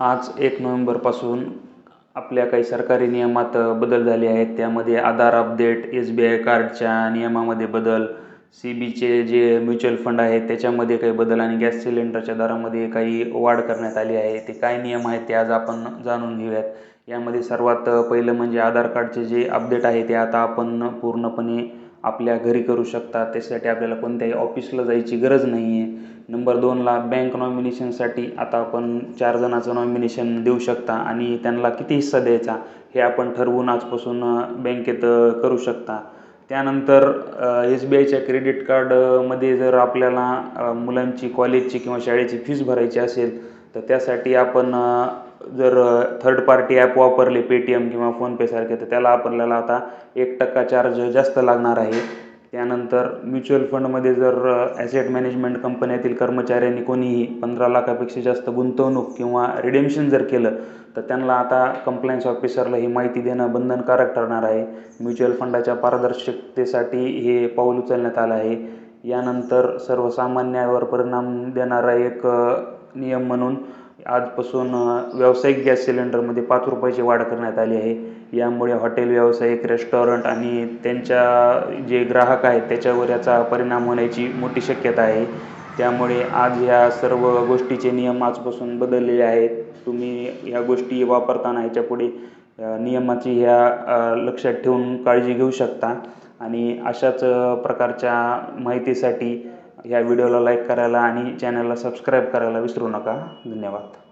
आज एक नोव्हेंबरपासून आपल्या काही सरकारी नियमात बदल झाले आहेत. त्यामध्ये Aadhaar update S B I कार्डच्या नियमामध्ये बदल सी बीचे जे म्युच्युअल फंड आहेत त्याच्यामध्ये काही बदल आणि गॅस सिलेंडरच्या दरामध्ये काही वाढ करण्यात आली आहे. ते काय नियम आहेत ते आज आपण जाणून घेऊयात. यामध्ये सर्वात पहिलं म्हणजे आधार कार्डचे जे अपडेट आहे ते आता आपण पूर्णपणे आपल्या घरी करू शकता. त्यासाठी आपल्याला कोणत्याही ऑफिसला जायची गरज नाही आहे नंबर दोनला बँक नॉमिनेशनसाठी आता आपण चार जणाचं नॉमिनेशन देऊ शकता आणि त्यांना किती हिस्सा द्यायचा हे आपण ठरवून आजपासून बँकेत करू शकता. त्यानंतर एस बी आयच्या क्रेडिट कार्डमध्ये जर आपल्याला मुलांची कॉलेजची किंवा शाळेची फीज भरायची असेल तर त्यासाठी आपण जर थर्ड पार्टी ॲप वापरले पेटीएम किंवा फोनपेसारखे तर त्याला आपल्याला आता एक टक्का चार्ज जास्त लागणार आहे. त्यानंतर म्युच्युअल फंडमध्ये जर ॲसेट मॅनेजमेंट कंपन्यातील कर्मचाऱ्यांनी कोणीही पंधरा लाखापेक्षा जास्त गुंतवणूक किंवा रिडेम्शन जर केलं तर त्यांना आता कंप्लायन्स ऑफिसरला ही माहिती देणं बंधनकारक ठरणार आहे. म्युच्युअल फंडाच्या पारदर्शकतेसाठी हे पाऊल उचलण्यात आलं आहे. यानंतर सर्वसामान्यावर परिणाम देणारा एक नियम म्हणून आजपासून व्यावसायिक गॅस सिलेंडरमध्ये पाच रुपयाची वाढ करण्यात आली आहे. यामुळे हॉटेल व्यावसायिक रेस्टॉरंट आणि त्यांच्या जे ग्राहक आहेत त्याच्यावर याचा परिणाम होण्याची मोठी शक्यता आहे. त्यामुळे आज ह्या सर्व गोष्टीचे नियम आजपासून बदललेले आहेत. तुम्ही ह्या गोष्टी वापरताना ह्याच्यापुढे नियमाची ह्या लक्षात ठेवून काळजी घेऊ शकता. आणि अशाच प्रकारच्या माहितीसाठी ह्या व्हिडिओला लाईक करायला आणि चॅनलला सबस्क्राईब करायला विसरू नका. धन्यवाद.